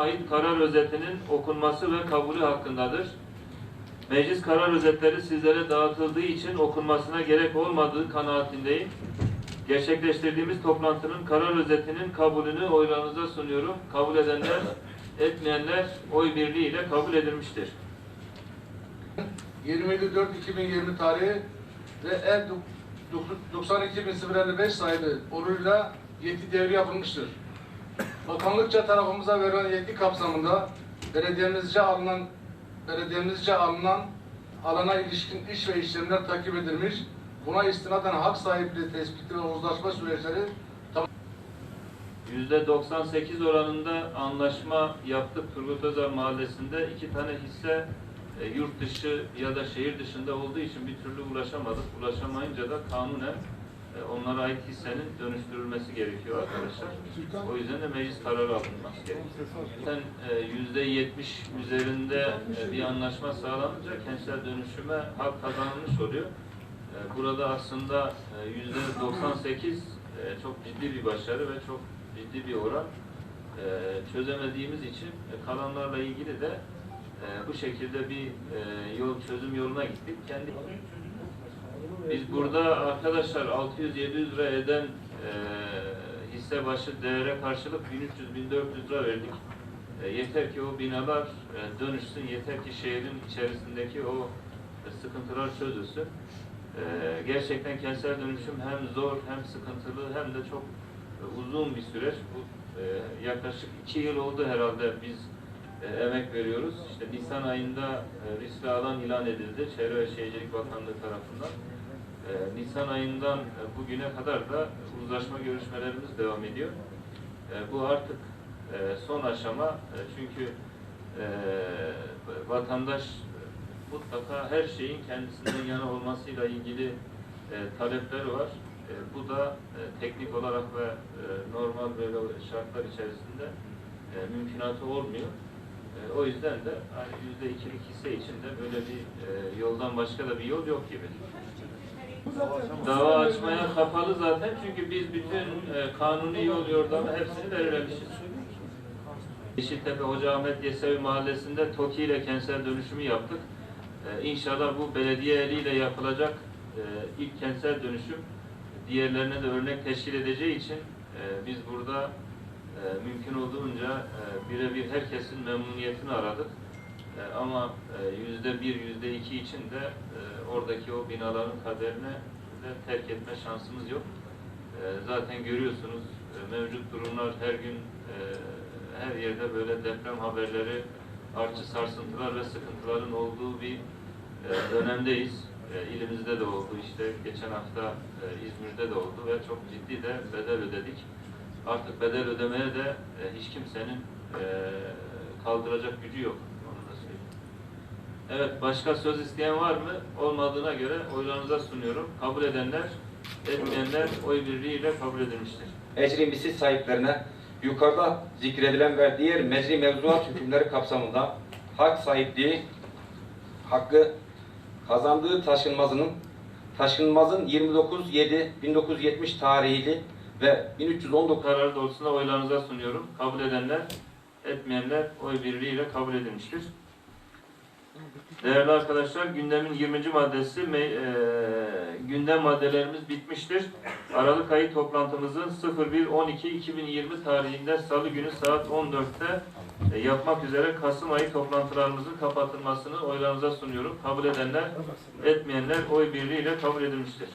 ait karar özetinin okunması ve kabulü hakkındadır. Meclis karar özetleri sizlere dağıtıldığı için okunmasına gerek olmadığı kanaatindeyim. Gerçekleştirdiğimiz toplantının karar özetinin kabulünü oylarınıza sunuyorum. Kabul edenler, etmeyenler oy birliğiyle kabul edilmiştir. 27.4.2020 tarihi ve el 92.055 sayılı onuruyla yetki devri yapılmıştır. Bakanlıkça tarafımıza verilen yetki kapsamında belediyemizce alınan belediyemizce alınan alana ilişkin iş ve işlemler takip edilmiş. Buna istinaden hak sahipliği tespiti ve uzlaşma süreçleri %98 oranında anlaşma yaptık Turgut Özal Mahallesi'nde. iki tane hisse e, yurt dışı ya da şehir dışında olduğu için bir türlü ulaşamadık. Ulaşamayınca da kanunen onlara ait hissenin dönüştürülmesi gerekiyor arkadaşlar. O yüzden de meclis kararı alınması gerekiyor. Zaten e, %70 üzerinde e, bir anlaşma sağlanınca kentsel dönüşüme hak kazanılmış oluyor. E, Burada aslında e, %98 e, çok ciddi bir başarı ve çok ciddi bir oran. E, Çözemediğimiz için e, kalanlarla ilgili de e, bu şekilde bir e, yol çözüm yoluna gittik. Kendi biz burada arkadaşlar 600-700 lira eden e, hisse başı değere karşılık 1300-1400 lira verdik. E, yeter ki o binalar e, dönüşsün, yeter ki şehrin içerisindeki o e, sıkıntılar çözülsün. E, gerçekten kentsel dönüşüm hem zor hem sıkıntılı hem de çok e, uzun bir süreç. Bu e, yaklaşık iki yıl oldu herhalde biz e, emek veriyoruz. İşte Nisan ayında e, riskli alan ilan edildi Çevre ve Şehircilik Bakanlığı tarafından. E, Nisan ayından e, bugüne kadar da uzlaşma görüşmelerimiz devam ediyor. E, bu artık e, son aşama E, çünkü vatandaş mutlaka her şeyin kendisinden yana olmasıyla ilgili e, talepleri var. Bu da teknik olarak ve normal böyle şartlar içerisinde e, mümkünatı olmuyor. O yüzden de hani yüzde ikilik hisse içinde böyle bir yoldan başka da bir yol yok gibi. Dava açmaya kapalı zaten çünkü biz bütün e, kanuni yol yordamı hepsini belirlemişiz. Yeşiltepe Hoca Ahmet Yesevi Mahallesi'nde TOKİ ile kentsel dönüşümü yaptık. E, inşallah bu belediye eliyle yapılacak e, ilk kentsel dönüşüm diğerlerine de örnek teşkil edeceği için e, biz burada e, mümkün olduğunca e, birebir herkesin memnuniyetini aradık. E, ama e, yüzde bir, yüzde iki için de e, oradaki o binaların kaderine de terk etme şansımız yok. Zaten görüyorsunuz mevcut durumlar her gün her yerde böyle deprem haberleri, artçı sarsıntılar ve sıkıntıların olduğu bir dönemdeyiz. E, ilimizde de oldu, işte geçen hafta İzmir'de de oldu ve çok ciddi de bedel ödedik. Artık bedel ödemeye de hiç kimsenin kaldıracak gücü yok. Evet, başka söz isteyen var mı? Olmadığına göre oylarınıza sunuyorum. Kabul edenler, etmeyenler oy birliğiyle kabul edilmiştir. ecri misli sahiplerine yukarıda zikredilen ve diğer mecri mevzuat hükümleri kapsamında hak sahipliği hakkı kazandığı taşınmazının taşınmazın 29.7.1970 tarihli ve 1319 Karar doğrultusunda oylarınıza sunuyorum. Kabul edenler, etmeyenler oy birliğiyle kabul edilmiştir. Değerli arkadaşlar, gündemin 20. maddesi eee, gündem maddelerimiz bitmiştir. Aralık ayı toplantımızın 01.12.2020 tarihinde Salı günü saat 14'te e, yapmak üzere Kasım ayı toplantılarımızın kapatılmasını oylarınıza sunuyorum. Kabul edenler, etmeyenler oy birliğiyle kabul edilmiştir.